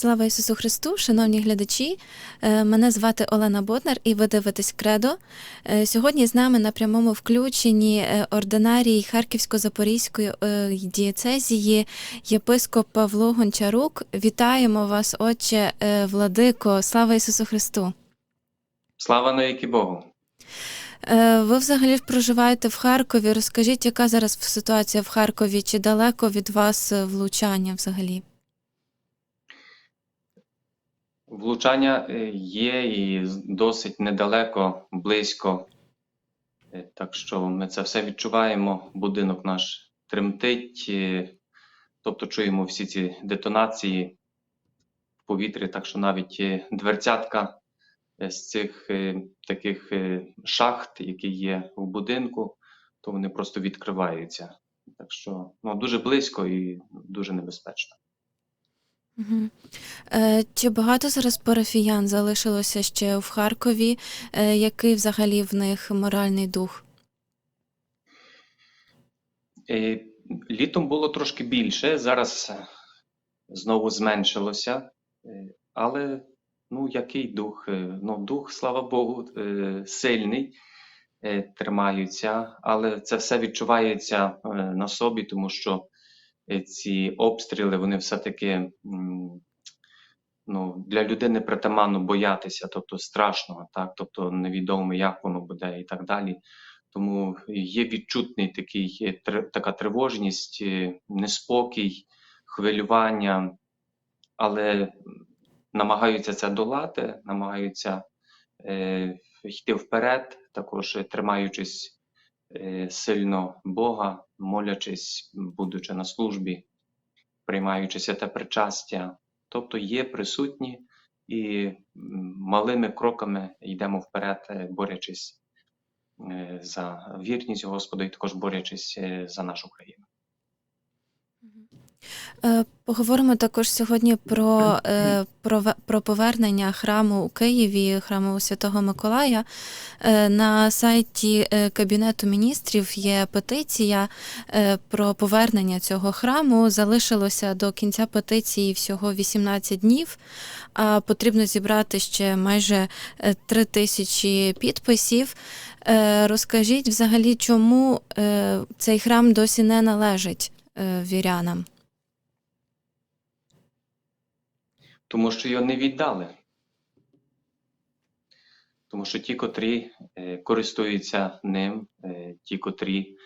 Слава Ісусу Христу, шановні глядачі. Е, Мене звати Олена Ботнар, і ви дивитесь Кредо. Е, Сьогодні з нами на прямому включенні е, ординарій Харківсько-Запорізької дієцезії єпископ Павло Гончарук. Вітаємо вас, Отче Владико. Слава Ісусу Христу! Слава навіки Богу. Ви взагалі проживаєте в Харкові. Розкажіть, яка зараз ситуація в Харкові? Чи далеко від вас влучання взагалі? Влучання е, є і досить недалеко, близько. Е, Так що ми це все відчуваємо. Будинок наш тремтить, е, тобто чуємо всі ці детонації в повітрі, так що навіть дверцятка з цих таких шахт, які є в будинку, то вони просто відкриваються. Так що ну, дуже близько і дуже небезпечно. Мгм. Е, Чи багато зараз парафіян залишилося ще в Харкові? Е, Який взагалі в них моральний дух? Е, Літом було трошки більше, зараз е, знову зменшилося. Е, Але ну, який дух? Е, Ну, дух, слава Богу, сильний, тримаються, але це все відчувається на собі, тому що ці обстріли, вони все-таки ну, для людини притаманно боятися, тобто страшного, так? тобто невідомо, як воно буде і так далі. Тому є відчутний такий, е, така тривожність, е, неспокій, хвилювання, але намагаються це долати, намагаються е, йти вперед, також е, тримаючись е, сильно Бога, молячись, будучи на службі, приймаючи святе причастя. Тобто є присутні і малими кроками йдемо вперед, борячись е, за вірність Господу і також борючись е, за нашу країну. Е, Поговоримо також сьогодні про, е, про, про повернення храму у Києві, храму Святого Миколая. Е, На сайті Кабінету міністрів є петиція про повернення цього храму. Залишилося до кінця петиції всього 18 днів, а потрібно зібрати ще майже 3 тисячі підписів. Розкажіть взагалі, чому цей храм досі не належить вірянам? Тому що його не віддали. Тому що ті, котрі е, користуються ним, е, ті, котрі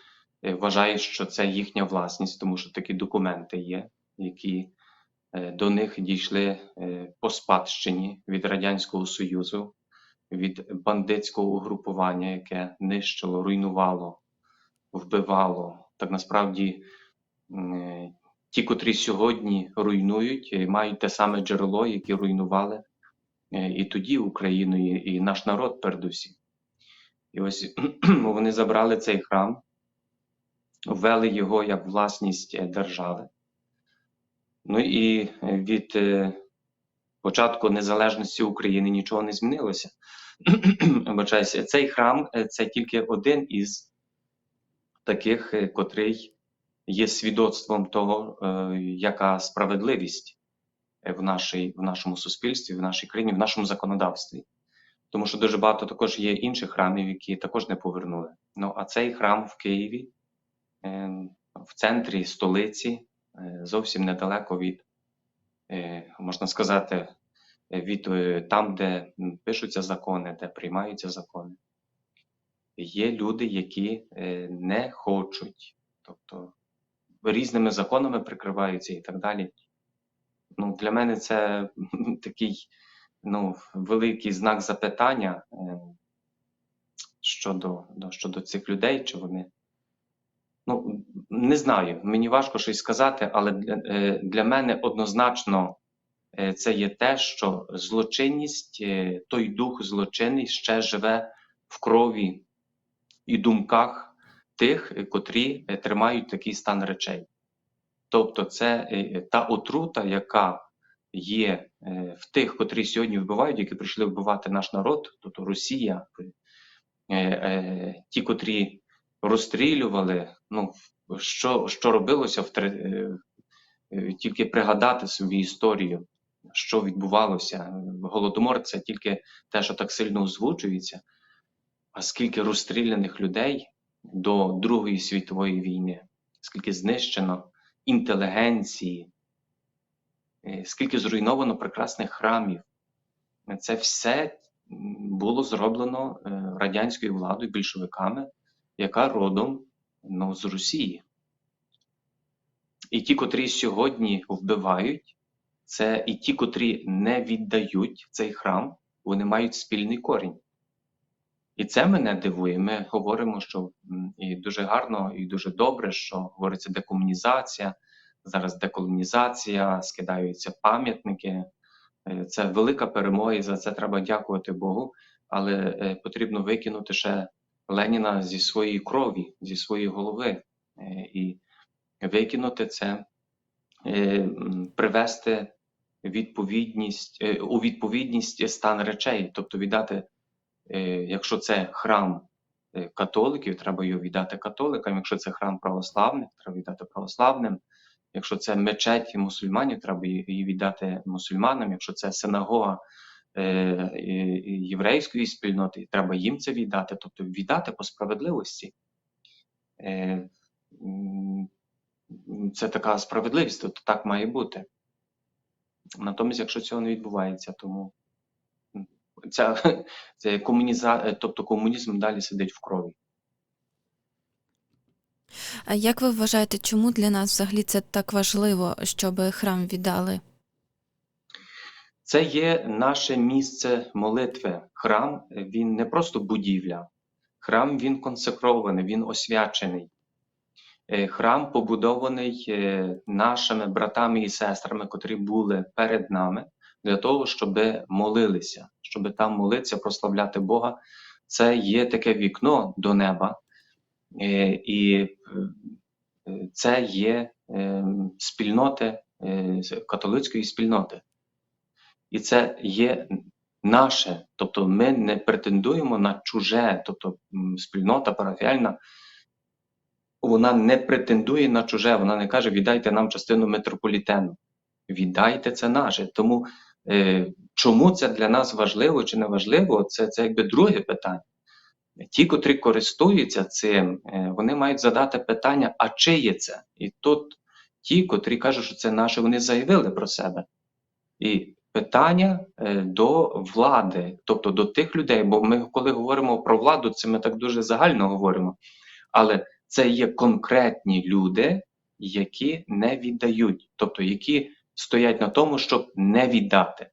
е, вважають, що це їхня власність, тому що такі документи є, які до них дійшли по спадщині від Радянського Союзу, від бандитського угрупування, яке нищило, руйнувало, вбивало. Так насправді ті, котрі сьогодні руйнують, е, мають те саме джерело, яке руйнували е, і тоді Україну, і, наш народ передусім. І ось вони забрали цей храм, ввели його як власність е, держави. Ну і від початку незалежності України нічого не змінилося. Вибачаюся, цей храм це тільки один із таких, котрий є свідоцтвом того, е, яка справедливість е, в, нашій, в нашому суспільстві, в нашій країні, в нашому законодавстві. Тому що дуже багато також є інших храмів, які також не повернули. Ну а цей храм в Києві, е, в центрі столиці, зовсім недалеко від, можна сказати, від там, де пишуться закони, де приймаються закони. Є люди, які не хочуть, тобто різними законами прикриваються і так далі. Ну, для мене це такий ну, великий знак запитання е, щодо, до, щодо цих людей, чи вони. Ну, не знаю, мені важко щось сказати, але для, е, для мене однозначно е, це є те, що злочинність, той дух злочинний ще живе в крові і думках тих, е, котрі е, тримають такий стан речей. Тобто, це е, та отрута, яка є в тих, котрі сьогодні вбивають, які прийшли вбивати наш народ, тобто Росія, ті, котрі розстрілювали, ну що, що робилося в тільки пригадати собі історію що відбувалося. Голодомор це тільки те, що так сильно озвучується, а скільки розстріляних людей до Другої світової війни, скільки знищено інтелігенції, е, скільки зруйновано прекрасних храмів. Це все було зроблено е, радянською владою, більшовиками, яка родом ну, з Росії. І ті, котрі сьогодні вбивають, це і ті, котрі не віддають цей храм, вони мають спільний корінь. І це мене дивує. Ми говоримо, що і дуже гарно, і дуже добре, що говориться декомунізація, зараз деколонізація, скидаються пам'ятники. Е, Це велика перемога, і за це треба дякувати Богу. Але е, потрібно викинути ще Леніна зі своєї крові, зі своєї голови. Е, І викинути це, привести відповідність, у відповідність стан речей, тобто віддати, якщо це храм е, католиків, треба його віддати католикам, якщо це храм православних, треба віддати православним. Якщо це мечеть мусульманів, треба її віддати мусульманам. Якщо це синагога е, е, єврейської спільноти, треба їм це віддати, тобто віддати по справедливості. Е, це така справедливість, тобто так має бути. Натомість, якщо цього не відбувається, тому ця, це комуніза, е, тобто комунізм далі сидить в крові. А як ви вважаєте, чому для нас взагалі це так важливо, щоб храм віддали? Це є наше місце молитви. Храм е, він не просто будівля, храм він консекрований, він освячений. Е, Храм побудований нашими братами і сестрами, котрі були перед нами, для того, щоб молилися, щоб там молитися, прославляти Бога. Це є таке вікно до неба, Е, і е, це є е, спільноти католицької спільноти. І це є наше, тобто ми не претендуємо на чуже, тобто спільнота парафіальна, вона не претендує на чуже, вона не каже, віддайте нам частину метрополітену. Віддайте це наше. Тому чому це для нас важливо чи не важливо, це, це якби друге питання. Ті, котрі користуються цим, е, вони мають задати питання, а чиє це? І тут ті, котрі кажуть, що це наше, вони заявили про себе. І питання е, до влади, тобто до тих людей, бо ми, коли говоримо про владу, це ми так дуже загально говоримо. Але це є конкретні люди, які не віддають, тобто які стоять на тому, щоб не віддати.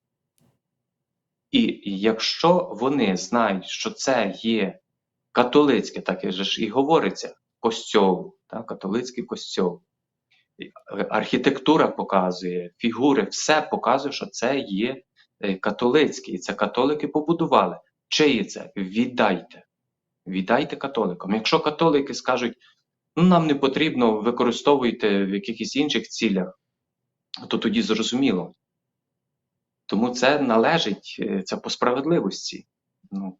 І якщо вони знають, що це є католицьке, так і ж і говориться, костьол, так, католицький костьол, архітектура показує, фігури, все показує, що це є е, католицьке, і це католики побудували. Чиє це? Віддайте. Віддайте католикам. Якщо католики скажуть, ну нам не потрібно, використовуйте в якихось інших цілях, то тоді зрозуміло. Тому це належить, е, це по справедливості. Ну,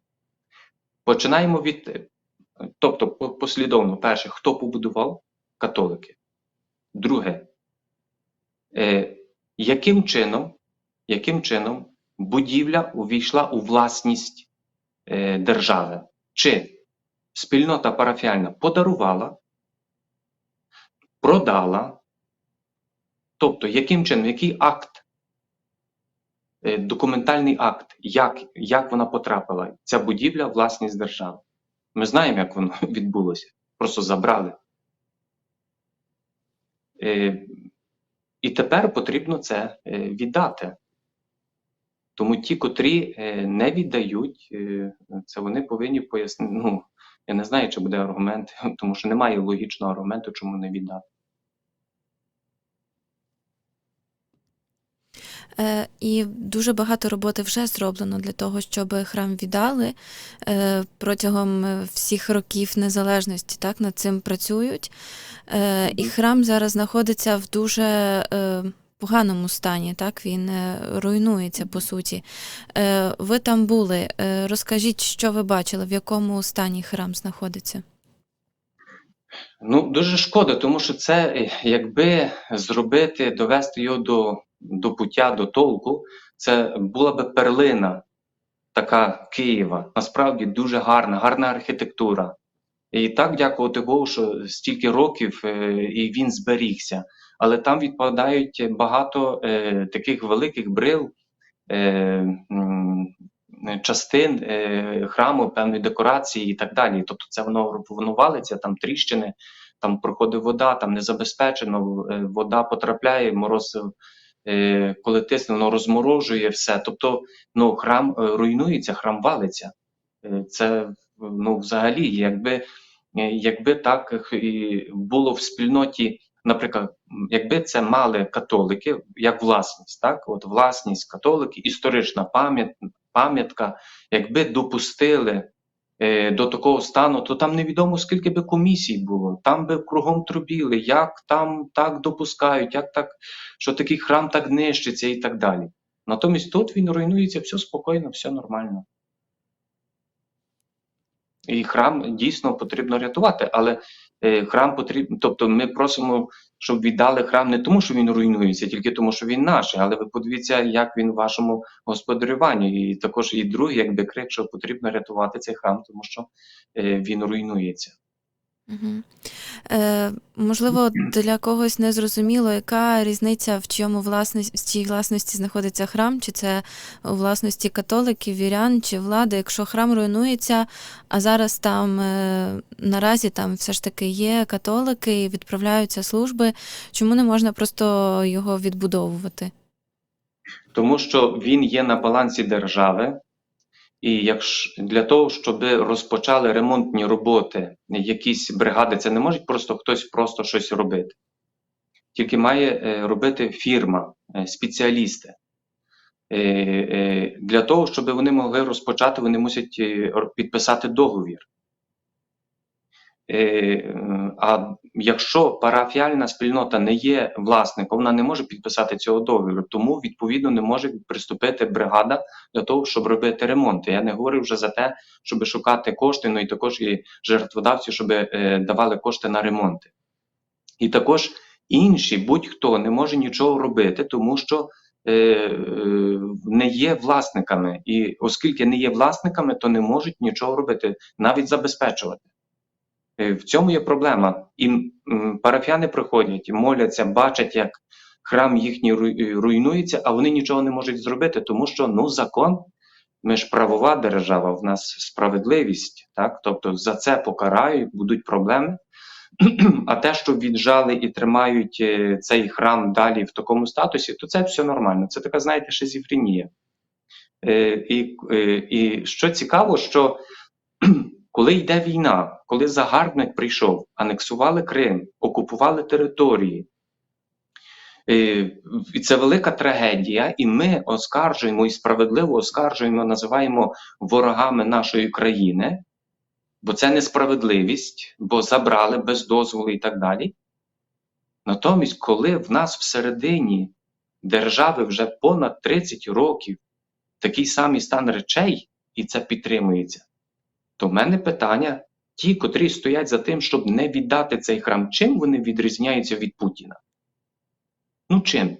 починаємо від, е, тобто послідовно, перше, хто побудував? Католики. Друге, е, яким чином, яким чином будівля увійшла у власність е, держави? Чи спільнота парафіальна подарувала, продала, тобто яким чином, який акт, е, документальний акт, як, як вона потрапила, ця будівля власність держави? Ми знаємо, як воно відбулося. Просто забрали. Е, і тепер потрібно це е, віддати. Тому ті, котрі не віддають, це вони повинні пояснити. Ну, я не знаю, чи буде аргумент, тому що немає логічного аргументу, чому не віддати. І дуже багато роботи вже зроблено для того, щоб храм віддали е, протягом е, всіх років незалежності. Так над цим працюють. Е, і храм зараз знаходиться в дуже е, поганому стані. Так він е, руйнується по суті. Е, ви там були. Е, розкажіть, що ви бачили, в якому стані храм знаходиться. Ну, дуже шкода, тому що це, е, якби зробити, довести його до до пуття, до толку, це була би перлина така Києва. Насправді дуже гарна, гарна архітектура. І так дякувати Богу, що стільки років е, і він зберігся. Але там відпадають багато е, таких великих брил, е, частин е, храму, певної декорації і так далі. Тобто це воно, воно валиться, там тріщини, там проходить вода, там не забезпечено, е, вода потрапляє, мороз, коли тисне, воно розморожує все. Тобто ну, храм е, руйнується, храм валиться. Е, Це ну, взагалі, якби, е, якби так було в спільноті, наприклад, якби це мали католики як власність, так, от власність католики, історична пам'ят, пам'ятка, якби допустили е, до такого стану, то там невідомо скільки би комісій було, там би кругом трубіли, як там так допускають, як так, що такий храм так нищиться і так далі. Натомість тут він руйнується, все спокійно, все нормально. І храм дійсно потрібно рятувати, але е, храм потрібно, тобто ми просимо, щоб віддали храм не тому, що він руйнується, тільки тому, що він наш. Але ви подивіться, як він в вашому господарюванні. І також і другий, якби крик, що потрібно рятувати цей храм, тому що е, він руйнується. Е, можливо, для когось не зрозуміло, яка різниця, в чому власності, власності знаходиться храм, чи це у власності католиків, вірян, чи влади. Якщо храм руйнується, а зараз там е, наразі там все ж таки є католики і відправляються служби, чому не можна просто його відбудовувати? Тому що він є на балансі держави, і якщо для того, щоб розпочали ремонтні роботи, якісь бригади, це не може просто хтось просто щось робити. Тільки має е, робити фірма, е, спеціалісти. Е, Для того, щоб вони могли розпочати, вони мусять підписати договір. Е, А якщо парафіальна спільнота не є власником, вона не може підписати цього договору, тому відповідно не може приступити бригада для того, щоб робити ремонти. Я не говорю вже за те, щоб шукати кошти, ну і також і жертводавці, щоб е, давали кошти на ремонти. І також інші, будь-хто не може нічого робити, тому що е, не є власниками. І оскільки не є власниками, то не можуть нічого робити, навіть забезпечувати. Е, В цьому є проблема. І парафіяни приходять, моляться, бачать, як храм їхній е, руйнується, а вони нічого не можуть зробити, тому що ну закон, ми ж правова держава, в нас справедливість, так? Тобто за це покарають, будуть проблеми. А те, що віджали і тримають е, цей храм далі в такому статусі, то це все нормально. Це така, знаєте, шизофренія. Е, І, е, і що цікаво, що коли йде війна, коли загарбник прийшов, анексували Крим, окупували території, е, і це велика трагедія, і ми оскаржуємо і справедливо оскаржуємо, називаємо ворогами нашої країни, бо це несправедливість, бо забрали без дозволу і так далі. Натомість, коли в нас всередині держави вже понад 30 років такий самий стан речей, і це підтримується, то в мене питання: ті, котрі стоять за тим, щоб не віддати цей храм, чим вони відрізняються від Путіна? Ну чим?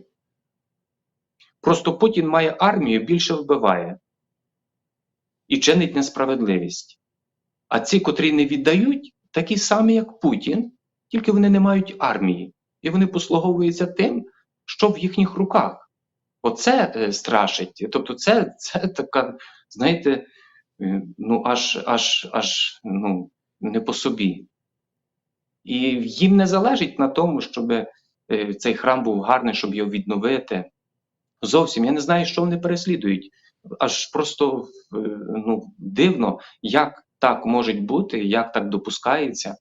Просто Путін має армію, більше вбиває і чинить несправедливість. А ці, котрі не віддають, такі самі, як Путін, тільки вони не мають армії, і вони послуговуються тим, що в їхніх руках. Оце е, страшить. Тобто, це, це така, знаєте, ну аж аж аж ну, не по собі. І їм не залежить на тому, щоб е, цей храм був гарний, щоб його відновити. Зовсім я не знаю, що вони переслідують. Аж просто е, ну, дивно, як так може бути, як так допускається.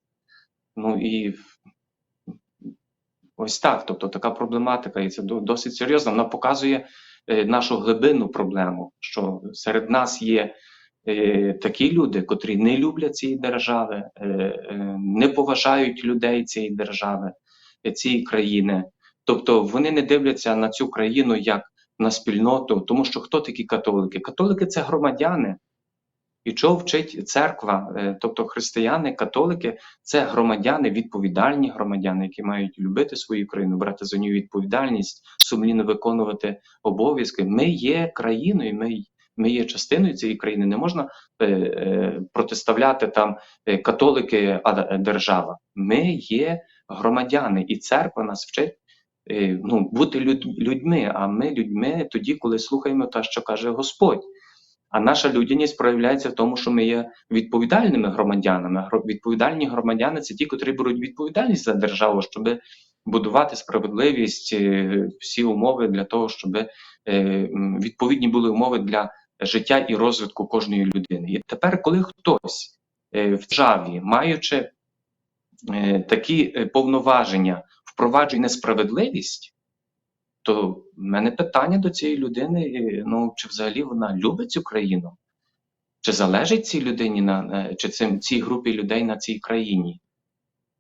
Ну і ось так. Тобто така проблематика, і це досить серйозно. Вона показує е, нашу глибинну проблему, що серед нас є е, такі люди, котрі не люблять цієї держави, е, е, не поважають людей цієї держави, е, цієї країни. Тобто вони не дивляться на цю країну як на спільноту, тому що хто такі католики? Католики це громадяни. І чого вчить церква, Е, тобто християни, католики це громадяни, відповідальні громадяни, які мають любити свою країну, брати за нього відповідальність, сумлінно виконувати обов'язки. Ми є країною, ми, ми є частиною цієї країни. Не можна е, е, протиставляти там е, католики, а держава. Ми є громадяни, і церква нас вчить. Ну, бути люд- людьми, а ми людьми тоді, коли слухаємо те, що каже Господь. А наша людяність проявляється в тому, що ми є відповідальними громадянами. Відповідальні громадяни це ті, котрі беруть відповідальність за державу, щоб будувати справедливість, всі умови для того, щоб відповідні були умови для життя і розвитку кожної людини. І тепер, коли хтось е, в державі, маючи е, такі е, повноваження, впроваджує несправедливість, то в мене питання до цієї людини: ну чи взагалі вона любить цю країну? Чи залежить цій людині на чи цим цій групі людей на цій країні?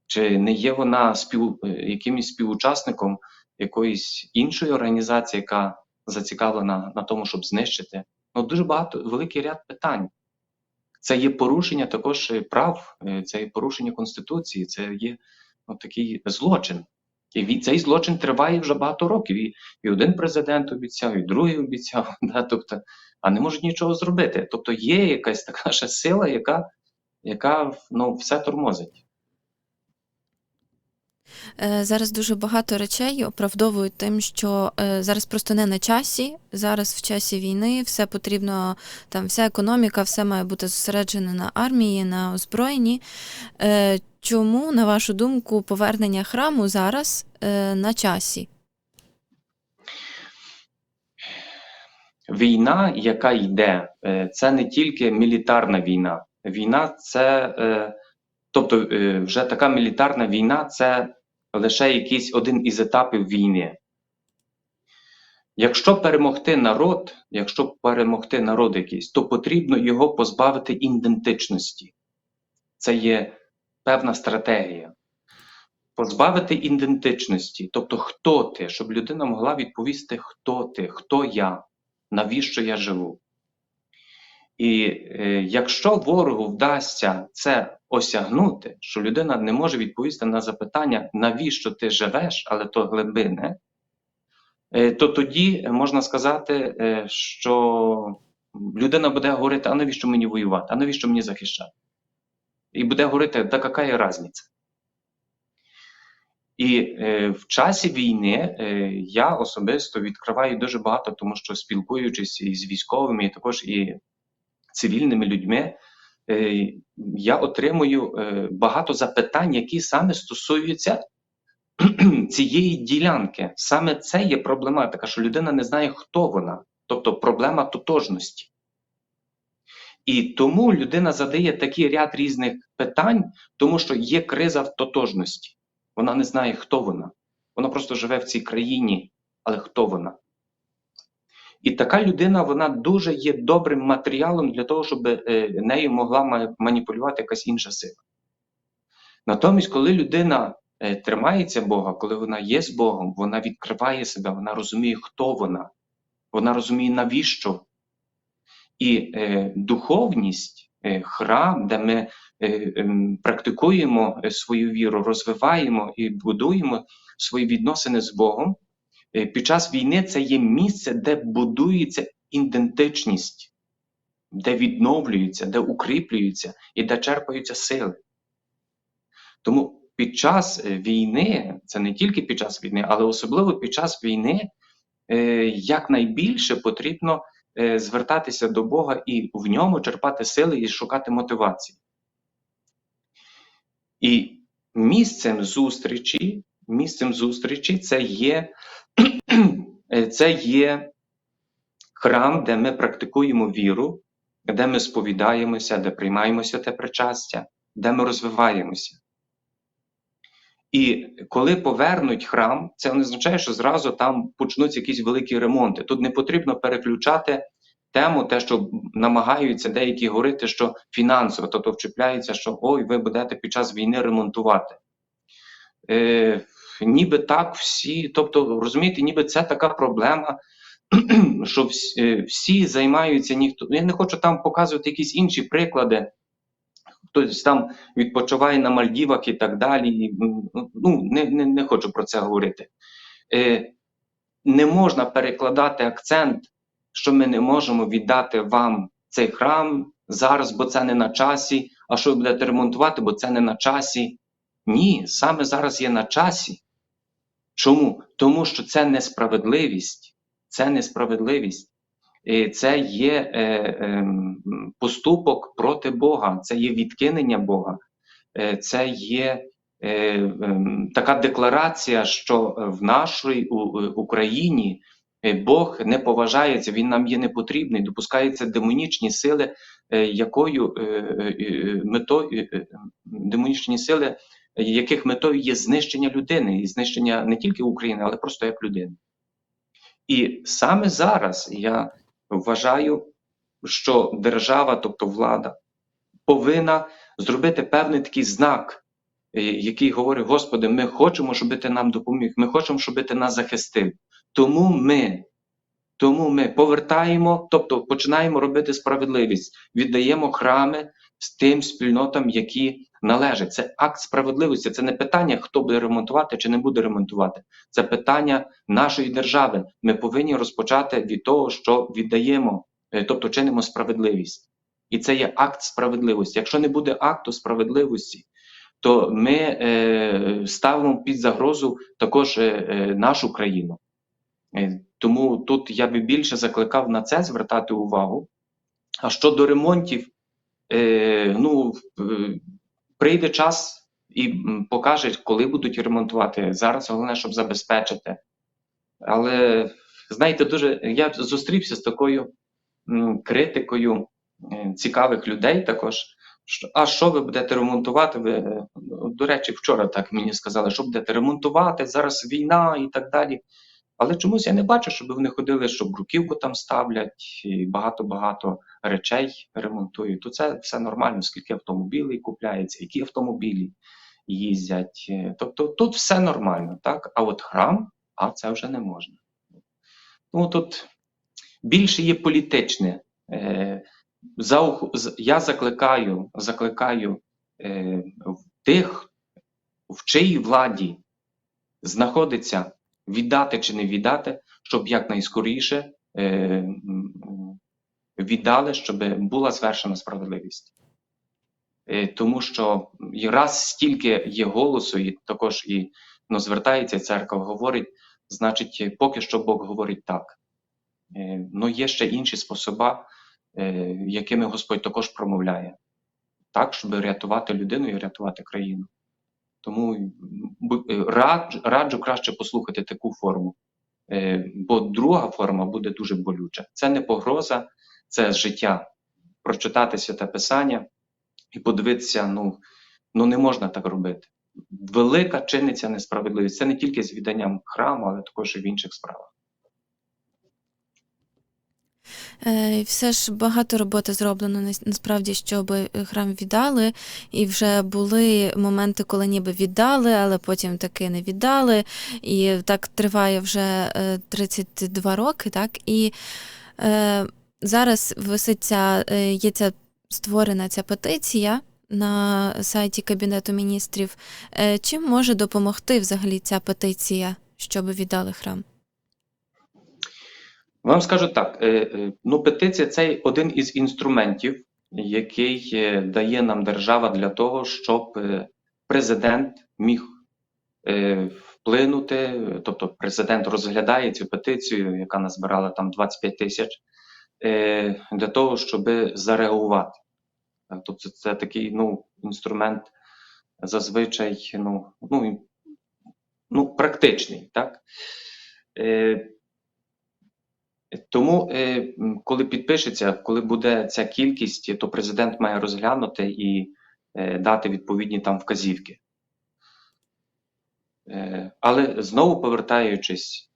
Чи не є вона спів, якимось співучасником якоїсь іншої організації, яка зацікавлена на тому, щоб знищити? Ну дуже багато великий ряд питань. Це є порушення також прав, е, це є порушення конституції, це є ну, такий злочин. І цей злочин триває вже багато років. І, і один президент обіцяв, і другий обіцяв, да, тобто, а не можуть нічого зробити. Тобто є якась така ще сила, яка, яка ну, все тормозить. Е, Зараз дуже багато речей оправдовують тим, що е, зараз просто не на часі. Зараз в часі війни все потрібно, там вся економіка, все має бути зосереджено на армії, на озброєнні. Е, Чому, на вашу думку, повернення храму зараз на часі? Війна, яка йде, це не тільки мілітарна війна. Війна це, тобто, вже така мілітарна війна це лише якийсь один із етапів війни. Якщо перемогти народ, якщо перемогти народ якийсь, то потрібно його позбавити ідентичності. Це є певна стратегія. Позбавити ідентичності, тобто хто ти, щоб людина могла відповісти, хто ти, хто я, навіщо я живу. І е, якщо ворогу вдасться це осягнути, що людина не може відповісти на запитання, навіщо ти живеш, але то глибине, е, то тоді можна сказати, е, що людина буде говорити, а навіщо мені воювати, а навіщо мені захищати? І буде говорити, та яка є різниця? І е, в часі війни е, я особисто відкриваю дуже багато, тому що спілкуючись із військовими, і також і цивільними людьми, е, я отримую е, багато запитань, які саме стосуються цієї ділянки. Саме це є проблематика, що людина не знає, хто вона, тобто проблема тотожності. І тому людина задає такий ряд різних питань, тому що є криза в тотожності. Вона не знає, хто вона. Вона просто живе в цій країні, але хто вона? І така людина вона дуже є добрим матеріалом для того, щоб е, нею могла маніпулювати якась інша сила. Натомість, коли людина е, тримається Бога, коли вона є з Богом, вона відкриває себе, вона розуміє, хто вона, вона розуміє, навіщо. І е, духовність, е, храм, де ми е, ем, практикуємо е, свою віру, розвиваємо і будуємо свої відносини з Богом. Е, Під час війни це є місце, де будується ідентичність, де відновлюється, де укріплюється і де черпаються сили. Тому під час е, війни, це не тільки під час війни, але особливо під час війни, е, якнайбільше потрібно звертатися до Бога і в ньому черпати сили і шукати мотивації. І місцем зустрічі, місцем зустрічі це є, це є храм, де ми практикуємо віру, де ми сповідаємося, де приймаємо святе причастя, де ми розвиваємося. І коли повернуть храм, це не означає, що зразу там почнуться якісь великі ремонти. Тут не потрібно переключати тему, те, що намагаються деякі говорити, що фінансово, тобто вчіпляються, що ой, ви будете під час війни ремонтувати. Е, ніби так всі, тобто, розумієте, ніби це така проблема, що всі, е, всі займаються ніхто. Я не хочу там показувати якісь інші приклади. Хтось там відпочиває на Мальдівах і так далі. Ну, не, не, не хочу про це говорити. Е, не можна перекладати акцент, що ми не можемо віддати вам цей храм зараз, бо це не на часі. А що ви будете ремонтувати, бо це не на часі. Ні, саме зараз є на часі. Чому? Тому що це несправедливість. Це несправедливість. Це є е, ем, поступок проти Бога, це є відкинення Бога, Е, це є е, така декларація, що в нашій е, Україні е, Бог не поважається, він нам є непотрібний, допускаються демонічні сили, е, якою е, е, е, метою е, е, демонічні сили, е, яких метою є знищення людини, і знищення не тільки України, але просто як людини. І саме зараз я вважаю, що держава, тобто влада, повинна зробити певний такий знак, е, який говорить: Господи, ми хочемо, щоб ти нам допоміг, ми хочемо, щоб ти нас захистив. Тому ми, тому ми повертаємо, тобто починаємо робити справедливість, віддаємо храми з тим спільнотам, які належать. Це акт справедливості. Це не питання, хто буде ремонтувати чи не буде ремонтувати. Це питання нашої держави. Ми повинні розпочати від того, що віддаємо, е, тобто чинимо справедливість. І це є акт справедливості. Якщо не буде акту справедливості, то ми е, ставимо під загрозу також е, е, нашу країну. Е, тому тут я би більше закликав на це звертати увагу. А щодо ремонтів, е, ну, е, прийде час і покаже, коли будуть ремонтувати. Зараз головне, щоб забезпечити. Але знаєте, дуже я зустрівся з такою критикою е, цікавих людей також. А що ви будете ремонтувати? Ви, е, до речі, вчора так мені сказали, що будете ремонтувати, зараз війна і так далі. Але чомусь я не бачу, щоб вони ходили, що бруківку там ставлять, і багато-багато речей ремонтують. То це все нормально, скільки автомобілів купляється, які автомобілі їздять. Е, Тобто тут все нормально, так? А от храм, а це вже не можна. Тому тут більше є політичне. Е, я закликаю, закликаю е, тих, в чиїй владі знаходиться віддати чи не віддати, щоб якнайскоріше е, віддали, щоб була звершена справедливість. Е, тому що раз стільки є голосу, і також і ну, звертається церква, говорить, значить, поки що Бог говорить так. Е, ну, є ще інші способи, е, якими Господь також промовляє, так, щоб рятувати людину і рятувати країну. Тому е, раджу, раджу краще послухати таку форму, Е, бо друга форма буде дуже болюча. Це не погроза, це життя. Прочитати святе писання і подивитися, ну, ну не можна так робити. Велика чиниться несправедливість. Це не тільки з відданням храму, але також і в інших справах. Е, Все ж багато роботи зроблено нас- насправді, щоб е, храм віддали, і вже були моменти, коли ніби віддали, але потім таки не віддали. І так триває вже е, 32 роки, так? І е, зараз висить ця, е, є ця створена ця петиція на сайті Кабінету міністрів. Е, Чим може допомогти взагалі ця петиція, щоб віддали храм? Вам скажу так: е, е, ну, петиція це один із інструментів, який е, дає нам держава для того, щоб президент міг вплинути. Тобто, президент розглядає цю петицію, яка назбирала там 25 тисяч, для того, щоб зареагувати. Тобто, це такий ну, інструмент зазвичай ну, ну, ну, практичний. Так? Тому, е, коли підпишеться, коли буде ця кількість, то президент має розглянути і е, дати відповідні там вказівки. Е, але знову повертаючись,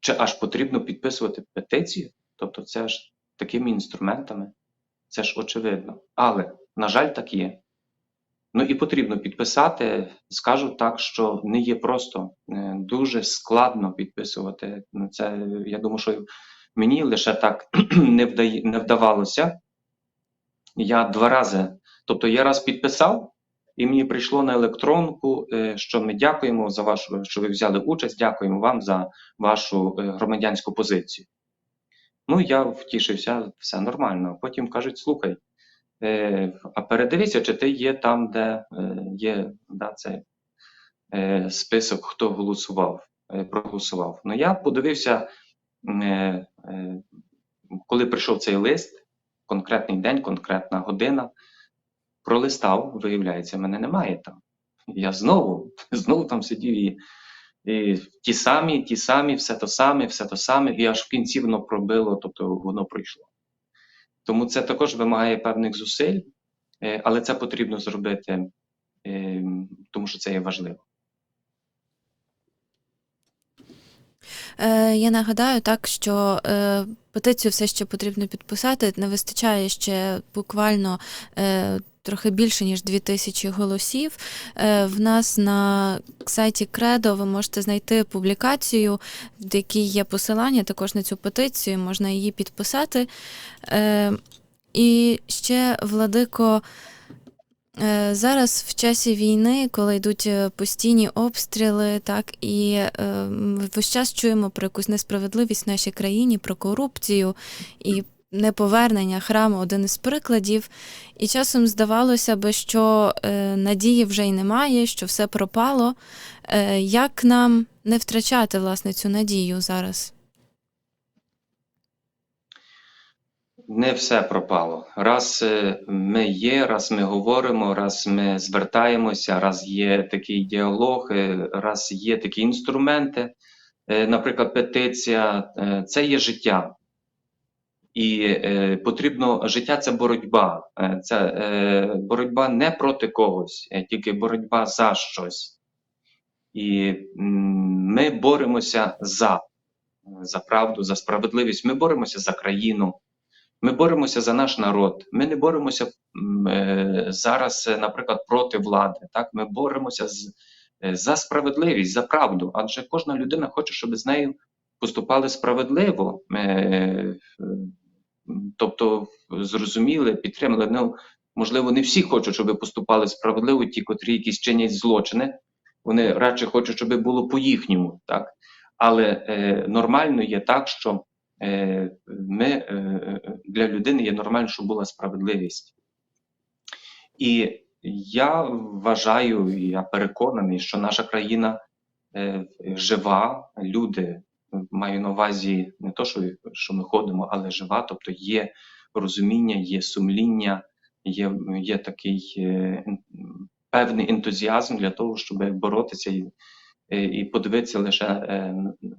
чи аж потрібно підписувати петицію, тобто це ж такими інструментами, це ж очевидно. Але, на жаль, так є. Ну і потрібно підписати. Скажу так, що не є просто е, дуже складно підписувати. Ну, Це я думаю, що мені лише так не вдає, не вдавалося. Я два рази, тобто я раз підписав, і мені прийшло на електронку, е, що ми дякуємо за вашу, що ви взяли участь. Дякуємо вам за вашу е, громадянську позицію. Ну, я втішився, все нормально. Потім кажуть: слухай, а передивися, чи ти є там, де е, є да, цей е, список, хто голосував, е, проголосував. Ну, я подивився, е, е, коли прийшов цей лист, конкретний день, конкретна година, пролистав, виявляється, мене немає там. Я знову, знову там сидів і, і ті самі, ті самі, все то саме, все то саме, і аж в кінці воно пробило, тобто воно пройшло. Тому це також вимагає певних зусиль, е, але це потрібно зробити, е, тому що це є важливо. Е, Я нагадаю так, що петицію все ще потрібно підписати. Не вистачає ще буквально трохи більше ніж 2000 голосів. Е, В нас на сайті Кредо ви можете знайти публікацію, в якій є посилання також на цю петицію, можна її підписати. Е, І ще, Владико. Е, Зараз в часі війни, коли йдуть постійні обстріли, так і весь час чуємо про якусь несправедливість в нашій країні, про корупцію і неповернення храму один із прикладів. І часом здавалося би, що е, надії вже й немає, що все пропало. Е, як нам не втрачати власне цю надію зараз? Не все пропало. Раз е, ми є, раз ми говоримо, раз ми звертаємося, раз є такий діалог, раз є такі інструменти. Наприклад, петиція це є життя. І е, потрібно життя це боротьба. Е, Це е, боротьба не проти когось, а тільки боротьба за щось. І ми боремося за, за правду, за справедливість. Ми боремося за країну. Ми боремося за наш народ. Ми не боремося е, зараз, е, наприклад, проти влади. Так, ми боремося з, е, за справедливість, за правду. Адже кожна людина хоче, щоб з нею поступали справедливо. Е, е, тобто, зрозуміли, підтримали. Ну, можливо, не всі хочуть, щоб поступали справедливо, ті, котрі якісь чинять злочини. Вони радше хочуть, щоб було по-їхньому. Так? Але е, нормально є так, що е, ми, е, для людини є нормально, щоб була справедливість. І я вважаю, я переконаний, що наша країна е, жива, люди маю на увазі не то, що, що ми ходимо, але жива, тобто є розуміння, є сумління, є, є такий е, певний ентузіазм для того, щоб боротися і, е, і подивитися лише е,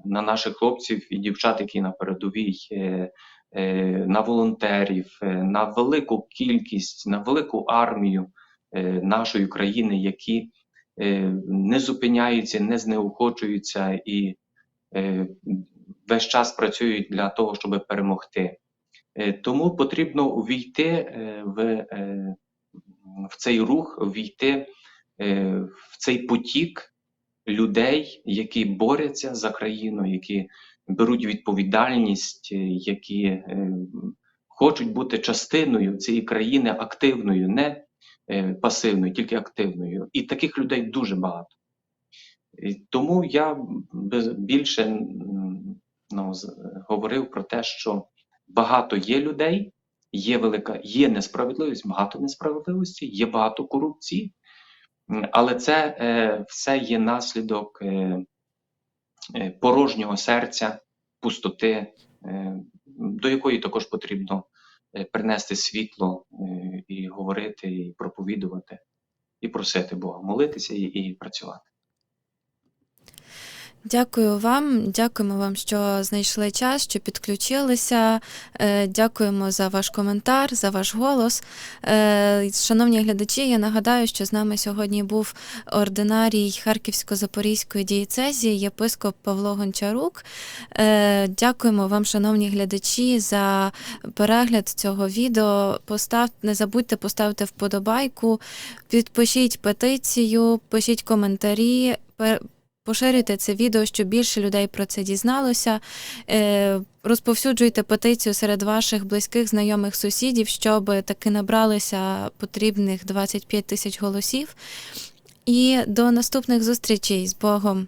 на наших хлопців і дівчат, які на передовій, е, е, на волонтерів, на велику кількість, на велику армію нашої країни, які не зупиняються, не знеохочуються і весь час працюють для того, щоб перемогти. Е, Тому потрібно увійти е, в, е, в цей рух, увійти е, в цей потік людей, які борються за країну, які беруть відповідальність, е, які е, хочуть бути частиною цієї країни активною, не е, пасивною, тільки активною. І таких людей дуже багато. І Тому я більше ну, говорив про те, що багато є людей, є велика, є несправедливість, багато несправедливості, є багато корупції, але це е, все є наслідок е, е, порожнього серця, пустоти, е, до якої також потрібно е, принести світло е, і говорити, і проповідувати, і просити Бога, молитися і, і працювати. Дякую вам, дякуємо вам, що знайшли час, що підключилися. Е, Дякуємо за ваш коментар, за ваш голос. Е, Шановні глядачі, я нагадаю, що з нами сьогодні був ординарій Харківсько-Запорізької дієцезії, єпископ Павло Гончарук. Е, Дякуємо вам, шановні глядачі, за перегляд цього відео. Постав, не забудьте поставити вподобайку, підпишіть петицію, пишіть коментарі. Поширюйте це відео, щоб більше людей про це дізналося. Е, Розповсюджуйте петицію серед ваших близьких, знайомих сусідів, щоб таки набралися потрібних 25 тисяч голосів. І до наступних зустрічей з Богом.